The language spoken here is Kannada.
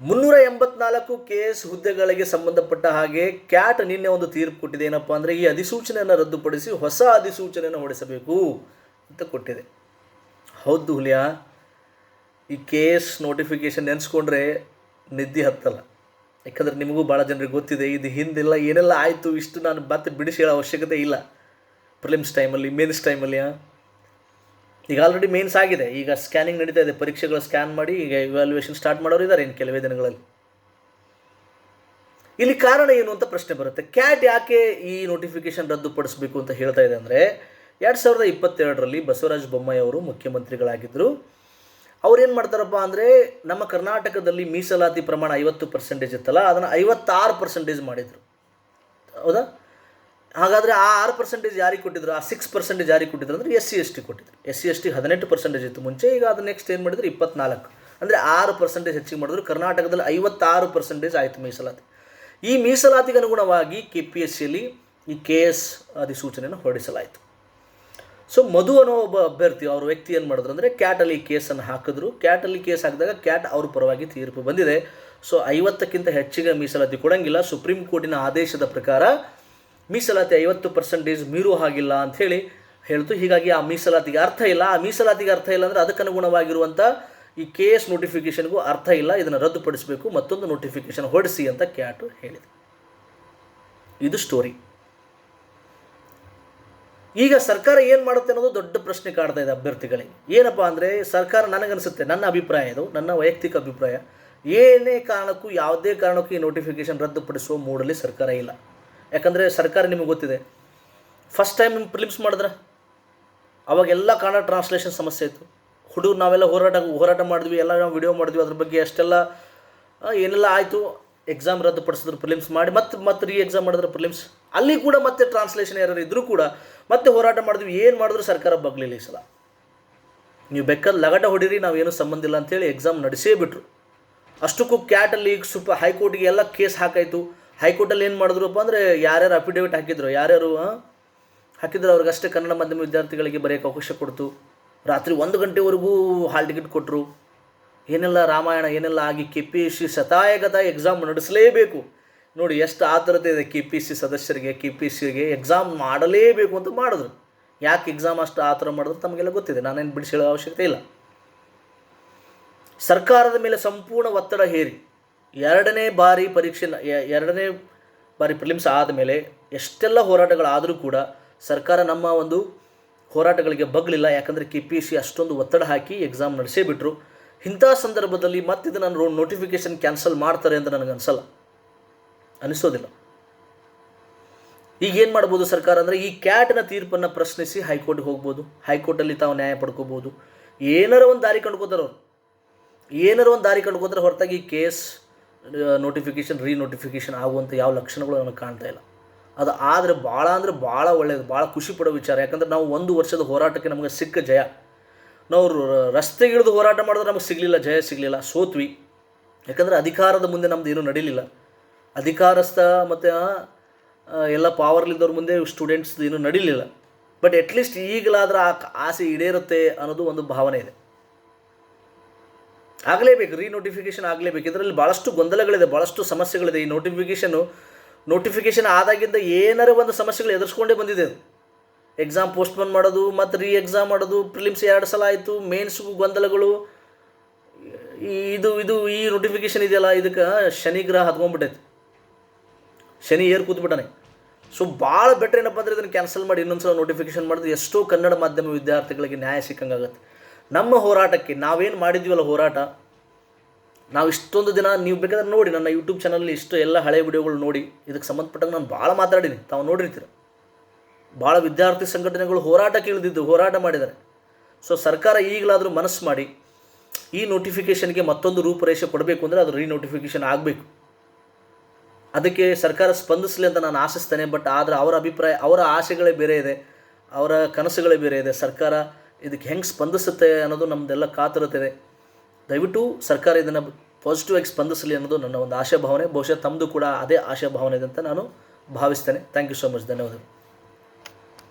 ಮುನ್ನೂರ ಎಂಬತ್ನಾಲ್ಕು ಕೆ ಎಸ್ ಹುದ್ದೆಗಳಿಗೆ ಸಂಬಂಧಪಟ್ಟ ಹಾಗೆ ಕ್ಯಾಟ್ ನಿನ್ನೆ ಒಂದು ತೀರ್ಪು ಕೊಟ್ಟಿದೆ. ಏನಪ್ಪ ಅಂದರೆ ಈ ಅಧಿಸೂಚನೆಯನ್ನು ರದ್ದುಪಡಿಸಿ ಹೊಸ ಅಧಿಸೂಚನೆಯನ್ನು ಹೊರಡಿಸಬೇಕು ಅಂತ ಕೊಟ್ಟಿದೆ. ಹೌದು ಹುಲಿಯ, ಈ ಕೆ ಎಸ್ ನೋಟಿಫಿಕೇಷನ್ ನೆನೆಸ್ಕೊಂಡ್ರೆ ನಿದ್ದೆ ಹತ್ತಲ್ಲ. ಯಾಕಂದರೆ ನಿಮಗೂ ಭಾಳ ಜನರಿಗೆ ಗೊತ್ತಿದೆ, ಇದು ಹಿಂದೆಲ್ಲ ಏನೆಲ್ಲ ಆಯಿತು ಇಷ್ಟು ನಾನು ಮತ್ತೆ ಬಿಡಿಸಿ ಹೇಳೋ ಅವಶ್ಯಕತೆ ಇಲ್ಲ. ಪ್ರಿಲಿಮ್ಸ್ ಟೈಮಲ್ಲಿ, ಮೇನ್ಸ್ ಟೈಮಲ್ಲಿ ಈಗ ಆಲ್ರೆಡಿ ಮೇನ್ಸ್ ಆಗಿದೆ. ಈಗ ಸ್ಕ್ಯಾನಿಂಗ್ ನಡೀತಾ ಇದೆ. ಪರೀಕ್ಷೆಗಳು ಸ್ಕ್ಯಾನ್ ಮಾಡಿ ಈಗ ಇವ್ಯಾಲ್ಯೂಯೇಷನ್ ಸ್ಟಾರ್ಟ್ ಮಾಡೋರು ಇದ್ದಾರೆ ಇನ್ನು ಕೆಲವೇ ದಿನಗಳಲ್ಲಿ. ಇಲ್ಲಿ ಕಾರಣ ಏನು ಅಂತ ಪ್ರಶ್ನೆ ಬರುತ್ತೆ. ಕ್ಯಾಟ್ ಯಾಕೆ ಈ ನೋಟಿಫಿಕೇಶನ್ ರದ್ದುಪಡಿಸಬೇಕು ಅಂತ ಹೇಳ್ತಾ ಇದೆ ಅಂದರೆ, ಎರಡು ಸಾವಿರದ ಇಪ್ಪತ್ತೆರಡರಲ್ಲಿ ಬಸವರಾಜ ಬೊಮ್ಮಾಯಿ ಅವರು ಮುಖ್ಯಮಂತ್ರಿಗಳಾಗಿದ್ದರು ಅವ್ರೇನು ಮಾಡ್ತಾರಪ್ಪ ಅಂದರೆ, ನಮ್ಮ ಕರ್ನಾಟಕದಲ್ಲಿ ಮೀಸಲಾತಿ ಪ್ರಮಾಣ ಐವತ್ತು ಪರ್ಸೆಂಟೇಜ್ ಇತ್ತಲ್ಲ, ಅದನ್ನು ಐವತ್ತಾರು ಪರ್ಸೆಂಟೇಜ್ ಮಾಡಿದರು. ಹೌದಾ? ಹಾಗಾದರೆ ಆ ಆರು ಪರ್ಸೆಂಟೇಜ್ ಯಾರಿಗೆ ಕೊಟ್ಟಿದ್ರು? ಆ ಸಿಕ್ಸ್ ಪರ್ಸೆಂಟೇಜ್ ಯಾರಿಗೆ ಕೊಟ್ಟಿದ್ರು ಅಂದರೆ ಎಸ್ ಸಿ ಎಸ್ ಟಿ ಕೊಟ್ಟಿದ್ರು. ಎಸ್ ಸಿ ಎಸ್ ಟಿ ಹದಿನೆಂಟು ಪರ್ಸೆಂಟೇಜ್ ಇತ್ತು. ಮುಂಚೆ ಈಗ ಅದು ನೆಕ್ಸ್ಟ್ ಏನು ಮಾಡಿದ್ರು? ಇಪ್ಪತ್ನಾಲ್ಕು. ಅಂದರೆ ಆರು ಪರ್ಸೆಂಟೇಜ್ ಹೆಚ್ಚಿಗೆ ಮಾಡಿದ್ರು. ಕರ್ನಾಟಕದಲ್ಲಿ ಐವತ್ತಾರು ಪರ್ಸೆಂಟೇಜ್ ಆಯಿತು ಮೀಸಲಾತಿ. ಈ ಮೀಸಲಾತಿಗೆ ಅನುಗುಣವಾಗಿ ಕೆ ಪಿ ಎಸ್ ಸಿಯಲ್ಲಿ ಈ ಕೆ ಎಸ್ ಅಧಿಸೂಚನೆಯನ್ನು ಹೊರಡಿಸಲಾಯಿತು. ಸೊ ಮಧು ಅನ್ನೋ ಒಬ್ಬ ಅಭ್ಯರ್ಥಿ, ಅವ್ರ ವ್ಯಕ್ತಿ ಏನು ಮಾಡಿದ್ರು ಅಂದರೆ ಕ್ಯಾಟಲ್ಲಿ ಕೇಸನ್ನು ಹಾಕಿದ್ರು. ಕ್ಯಾಟಲ್ಲಿ ಕೇಸ್ ಹಾಕಿದಾಗ ಕ್ಯಾಟ್ ಅವ್ರ ಪರವಾಗಿ ತೀರ್ಪು ಬಂದಿದೆ. ಸೊ ಐವತ್ತಕ್ಕಿಂತ ಹೆಚ್ಚಿಗೆ ಮೀಸಲಾತಿ ಕೊಡಂಗಿಲ್ಲ. ಸುಪ್ರೀಂ ಕೋರ್ಟಿನ ಆದೇಶದ ಪ್ರಕಾರ ಮೀಸಲಾತಿ ಐವತ್ತು ಪರ್ಸೆಂಟೇಜ್ ಮೀರೂ ಹಾಗಿಲ್ಲ ಅಂಥೇಳಿ ಹೇಳ್ತು. ಹೀಗಾಗಿ ಆ ಮೀಸಲಾತಿಗೆ ಅರ್ಥ ಇಲ್ಲ. ಆ ಮೀಸಲಾತಿಗೆ ಅರ್ಥ ಇಲ್ಲ ಅಂದರೆ ಅದಕ್ಕನುಗುಣವಾಗಿರುವಂಥ ಈ ಕೆ ಎಸ್ ನೋಟಿಫಿಕೇಷನ್ಗೂ ಅರ್ಥ ಇಲ್ಲ. ಇದನ್ನು ರದ್ದುಪಡಿಸಬೇಕು. ಮತ್ತೊಂದು ನೋಟಿಫಿಕೇಷನ್ ಹೊರಡಿಸಿ ಅಂತ ಕ್ಯಾಟು ಹೇಳಿದೆ. ಇದು ಸ್ಟೋರಿ ಈಗ ಸರ್ಕಾರ ಏನು ಮಾಡುತ್ತೆ ಅನ್ನೋದು ದೊಡ್ಡ ಪ್ರಶ್ನೆ ಕಾಡ್ತಾ ಇದೆ ಅಭ್ಯರ್ಥಿಗಳಿಗೆ. ಏನಪ್ಪ ಅಂದರೆ ಸರ್ಕಾರ ನನಗನ್ಸುತ್ತೆ, ನನ್ನ ಅಭಿಪ್ರಾಯ ಇದು, ನನ್ನ ವೈಯಕ್ತಿಕ ಅಭಿಪ್ರಾಯ. ಏನೇ ಕಾರಣಕ್ಕೂ, ಯಾವುದೇ ಕಾರಣಕ್ಕೂ ಈ ನೋಟಿಫಿಕೇಷನ್ ರದ್ದುಪಡಿಸುವ ಮೂಡಲ್ಲಿ ಸರ್ಕಾರ ಇಲ್ಲ. ಯಾಕಂದರೆ ಸರ್ಕಾರ ನಿಮಗೆ ಗೊತ್ತಿದೆ. ಫಸ್ಟ್ ಟೈಮ್ ನಿಮ್ಮ ಪ್ರಿಲಿಮ್ಸ್ ಮಾಡಿದ್ರೆ? ಅವಾಗೆಲ್ಲ ಕನ್ನಡ ಟ್ರಾನ್ಸ್ಲೇಷನ್ ಸಮಸ್ಯೆ ಇತ್ತು. ಹುಡುಗರು ನಾವೆಲ್ಲ ಹೋರಾಟ ಹೋರಾಟ ಮಾಡಿದ್ವಿ, ಎಲ್ಲ ನಾವು ವಿಡಿಯೋ ಮಾಡಿದ್ವಿ, ಅದ್ರ ಬಗ್ಗೆ ಅಷ್ಟೆಲ್ಲ ಏನೆಲ್ಲ ಆಯಿತು? ಎಕ್ಸಾಮ್ ರದ್ದುಪಡಿಸಿದ್ರು ಪ್ರಿಲಿಮ್ಸ್ ಮಾಡಿ, ಮತ್ತೆ ಮತ್ತೆ ರೀ ಎಕ್ಸಾಮ್ ಮಾಡಿದ್ರು ಪ್ರಿಲಿಮ್ಸ್ ಅಲ್ಲಿ ಕೂಡ ಮತ್ತೆ ಟ್ರಾನ್ಸ್ಲೇಷನ್ ಯಾರು ಇದ್ದರೂ ಕೂಡ ಮತ್ತೆ ಹೋರಾಟ ಮಾಡಿದ್ವಿ. ಏನು ಮಾಡಿದ್ರು ಸರ್ಕಾರ ಬಗ್ಲಿಲ್ಲ ಈ ಸಲ. ನೀವು ಬೆಕ್ಕಲ್ಲಿ ಲಗಟ ಹೊಡೀರಿ ನಾವೇನು ಸಂಬಂಧ ಇಲ್ಲ ಅಂತೇಳಿ ಎಕ್ಸಾಮ್ ನಡೆಸೇ ಬಿಟ್ರು. ಅಷ್ಟಕ್ಕೂ ಕ್ಯಾಟಲ್ಲಿ ಸುಪ, ಹೈಕೋರ್ಟ್ಗೆ ಎಲ್ಲ ಕೇಸ್ ಹಾಕಾಯಿತು. ಹೈಕೋರ್ಟಲ್ಲಿ ಏನು ಮಾಡಿದ್ರಪ್ಪ ಅಂದರೆ ಯಾರ್ಯಾರು ಅಫಿಡೇವಿಟ್ ಹಾಕಿದ್ರು ಯಾರ್ಯಾರು ಆ, ಹಾಕಿದ್ರು ಅವ್ರಿಗಷ್ಟೇ ಕನ್ನಡ ಮಾಧ್ಯಮ ವಿದ್ಯಾರ್ಥಿಗಳಿಗೆ ಬರೆಯೋಕೆ ಅವಕಾಶ ಕೊಡ್ತು. ರಾತ್ರಿ ಒಂದು ಗಂಟೆವರೆಗೂ ಹಾಲ್ ಟಿಕೆಟ್ ಕೊಟ್ಟರು ಏನೆಲ್ಲ ರಾಮಾಯಣ ಏನೆಲ್ಲ ಆಗಿ ಕೆ ಪಿ ಸಿ ಶತಾಯಗತ ಎಕ್ಸಾಮ್ ನಡೆಸಲೇಬೇಕು. ನೋಡಿ ಎಷ್ಟು ಆತುರತೆ ಇದೆ ಕೆ ಪಿ ಸಿ ಸದಸ್ಯರಿಗೆ ಕೆ ಪಿ ಎಸ್ ಸಿಗೆ ಎಕ್ಸಾಮ್ ಮಾಡಲೇಬೇಕು ಅಂತ ಮಾಡಿದ್ರು. ಯಾಕೆ ಎಕ್ಸಾಮ್ ಅಷ್ಟು ಆತುರ ಮಾಡಿದ್ರು ತಮಗೆಲ್ಲ ಗೊತ್ತಿದೆ. ನಾನೇನು ಬಿಡಿಸಿ ಹೇಳೋ ಅವಶ್ಯಕತೆ ಇಲ್ಲ. ಸರ್ಕಾರದ ಮೇಲೆ ಸಂಪೂರ್ಣ ಒತ್ತಡ ಹೇರಿ. ಎರಡನೇ ಬಾರಿ ಪರೀಕ್ಷೆ ಎರಡನೇ ಬಾರಿ ಪ್ರಿಲಿಮ್ಸ್ ಆದಮೇಲೆ ಎಷ್ಟೆಲ್ಲ ಹೋರಾಟಗಳಾದರೂ ಕೂಡ ಸರ್ಕಾರ ನಮ್ಮ ಒಂದು ಹೋರಾಟಗಳಿಗೆ ಬಗ್ಲಿಲ್ಲ. ಯಾಕಂದರೆ ಕೆ ಪಿ ಸಿ ಅಷ್ಟೊಂದು ಒತ್ತಡ ಹಾಕಿ ಎಕ್ಸಾಮ್ ನಡೆಸೇ ಬಿಟ್ಟರು ಇಂಥ ಸಂದರ್ಭದಲ್ಲಿ ಮತ್ತೆ ಇದನ್ನು ನೋಟಿಫಿಕೇಶನ್ ಕ್ಯಾನ್ಸಲ್ ಮಾಡ್ತಾರೆ ಅಂತ ನನಗೆ ಅನಿಸಲ್ಲ. ಅನಿಸೋದಿಲ್ಲ. ಈಗ ಏನು ಮಾಡ್ಬೋದು ಸರ್ಕಾರ ಅಂದರೆ ಈ ಕ್ಯಾಟ್ನ ತೀರ್ಪನ್ನು ಪ್ರಶ್ನಿಸಿ ಹೈಕೋರ್ಟ್ಗೆ ಹೋಗ್ಬೋದು. ಹೈಕೋರ್ಟಲ್ಲಿ ತಾವು ನ್ಯಾಯ ಪಡ್ಕೋಬೋದು. ಏನಾರ ಒಂದು ದಾರಿ ಕಂಡ್ಕೋತಾರೆ ಅವ್ರು. ಏನಾರ ಒಂದು ದಾರಿ ಕಂಡ್ಕೋತಾರೆ ಹೊರತಾಗಿ ಕೇಸ್ ನೋಟಿಫಿಕೇಷನ್ ರೀ ನೋಟಿಫಿಕೇಷನ್ ಆಗುವಂಥ ಯಾವ ಲಕ್ಷಣಗಳು ನನಗೆ ಕಾಣ್ತಾ ಇಲ್ಲ. ಅದು ಆದರೆ ಭಾಳ ಅಂದರೆ ಭಾಳ ಒಳ್ಳೆಯದು ಭಾಳ ಖುಷಿ ಪಡೋ ವಿಚಾರ. ಯಾಕಂದ್ರೆ ನಾವು ಒಂದು ವರ್ಷದ ಹೋರಾಟಕ್ಕೆ ನಮಗೆ ಸಿಕ್ಕ ಜಯ. ನಾವು ರ- ರಸ್ತೆಗೆ ಇಳಿದು ಹೋರಾಟ ಮಾಡಿದ್ರೆ ನಮಗೆ ಸಿಗಲಿಲ್ಲ, ಜಯ ಸಿಗಲಿಲ್ಲ, ಸೋತ್ವಿ. ಯಾಕಂದರೆ ಅಧಿಕಾರದ ಮುಂದೆ ನಮ್ದು ಏನೂ ನಡೀಲಿಲ್ಲ. ಅಧಿಕಾರಸ್ಥ ಮತ್ತು ಎಲ್ಲ ಪಾವರ್ಲಿದ್ದವ್ರ ಮುಂದೆ ಸ್ಟೂಡೆಂಟ್ಸ್ ಏನೂ ನಡೀಲಿಲ್ಲ. ಬಟ್ ಅಟ್ಲೀಸ್ಟ್ ಈಗಲಾದ್ರೆ ಆ ಆಸೆ ಈಡೇರುತ್ತೆ ಅನ್ನೋದು ಒಂದು ಭಾವನೆ ಇದೆ. ಆಗಲೇಬೇಕು ರೀ ನೋಟಿಫಿಕೇಷನ್ ಆಗಲೇಬೇಕು. ಇದರಲ್ಲಿ ಭಾಳಷ್ಟು ಗೊಂದಲಗಳಿದೆ ಭಾಳಷ್ಟು ಸಮಸ್ಯೆಗಳಿದೆ. ಈ ನೋಟಿಫಿಕೇಷನು ನೋಟಿಫಿಕೇಷನ್ ಆದಾಗಿಂದ ಏನಾರ ಒಂದು ಸಮಸ್ಯೆಗಳು ಎದುರಿಸ್ಕೊಂಡೇ ಬಂದಿದೆ. ಅದು ಎಕ್ಸಾಮ್ ಪೋಸ್ಟ್ಪೋನ್ ಮಾಡೋದು, ಮತ್ತು ರೀ ಎಕ್ಸಾಮ್ ಮಾಡೋದು ಪ್ರಿಲಿಮ್ಸ್ ಎರಡು ಸಲ ಆಯಿತು ಮೇನ್ಸ್ಗೂ ಗೊಂದಲಗಳು. ಇದು ಇದು, ಈ ನೋಟಿಫಿಕೇಷನ್ ಇದೆಯಲ್ಲ, ಇದಕ್ಕೆ ಶನಿ ಗ್ರಹ ಹತ್ಕೊಂಡ್ಬಿಟ್ಟೈತೆ. ಶನಿ ಏರ್ ಕೂತ್ಬಿಟ್ಟಾನೆ. ಸೊ ಭಾಳ ಬೆಟ್ರ್ ಏನಪ್ಪ ಅಂದರೆ ಇದನ್ನು ಕ್ಯಾನ್ಸಲ್ ಮಾಡಿ ಇನ್ನೊಂದು ಸಲ ನೋಟಿಫಿಕೇಷನ್ ಮಾಡಿದ್ರೆ ಎಷ್ಟೋ ಕನ್ನಡ ಮಾಧ್ಯಮ ವಿದ್ಯಾರ್ಥಿಗಳಿಗೆ ನ್ಯಾಯ ಸಿಕ್ಕಂಗಾಗತ್ತೆ. ನಮ್ಮ ಹೋರಾಟಕ್ಕೆ ನಾವೇನು ಮಾಡಿದ್ವಲ್ಲ ಹೋರಾಟ? ನಾವು ಇಷ್ಟೊಂದು ದಿನ ನೀವು ಬೇಕಾದ್ರೆ ನೋಡಿ, ನನ್ನ ಯೂಟ್ಯೂಬ್ ಚಾನಲಲ್ಲಿ ಇಷ್ಟು ಎಲ್ಲ ಹಳೆ ವಿಡಿಯೋಗಳು ನೋಡಿ, ಇದಕ್ಕೆ ಸಂಬಂಧಪಟ್ಟಂಗೆ ನಾನು ಭಾಳ ಮಾತಾಡೀನಿ. ತಾವು ನೋಡಿರ್ತೀರ? ಭಾಳ ವಿದ್ಯಾರ್ಥಿ ಸಂಘಟನೆಗಳು ಹೋರಾಟಕ್ಕೆ ಇಳಿದಿದ್ದು, ಹೋರಾಟ ಮಾಡಿದ್ದಾರೆ. ಸೊ ಸರ್ಕಾರ ಈಗಲಾದರೂ ಮನಸ್ಸು ಮಾಡಿ, ಈ ನೋಟಿಫಿಕೇಷನ್ಗೆ ಮತ್ತೊಂದು ರೂಪರೇಷೆ ಕೊಡಬೇಕು ಅಂದರೆ ಅದು ರೀನೋಟಿಫಿಕೇಷನ್ ಆಗಬೇಕು. ಅದಕ್ಕೆ ಸರ್ಕಾರ ಸ್ಪಂದಿಸಲಿ ಅಂತ ನಾನು ಆಶಿಸ್ತೇನೆ ಬಟ್ ಆದರೆ ಅವರ ಅಭಿಪ್ರಾಯ, ಅವರ ಆಸೆಗಳೇ ಬೇರೆ ಇದೆ, ಅವರ ಕನಸುಗಳೇ ಬೇರೆ ಇದೆ. ಸರ್ಕಾರ ಇದಕ್ಕೆ ಹೆಂಗೆ ಸ್ಪಂದಿಸುತ್ತೆ ಅನ್ನೋದು ನಮ್ಮದೆಲ್ಲ ಕಾತರತೆ ದಯವಿಟ್ಟು ಸರ್ಕಾರ ಇದನ್ನು ಪಾಸಿಟಿವ್ ಆಗಿ ಸ್ಪಂದಿಸಲಿ ಅನ್ನೋದು ನನ್ನ ಒಂದು ಆಶಾಭಾವನೆ. ಬಹುಶಃ ತಮ್ಮದು ಕೂಡ ಅದೇ ಆಶಾಭಾವನೆ ಇದೆ ಅಂತ ನಾನು ಭಾವಿಸ್ತೇನೆ. ಥ್ಯಾಂಕ್ ಯು ಸೋ ಮಚ್ ಧನ್ಯವಾದಗಳು.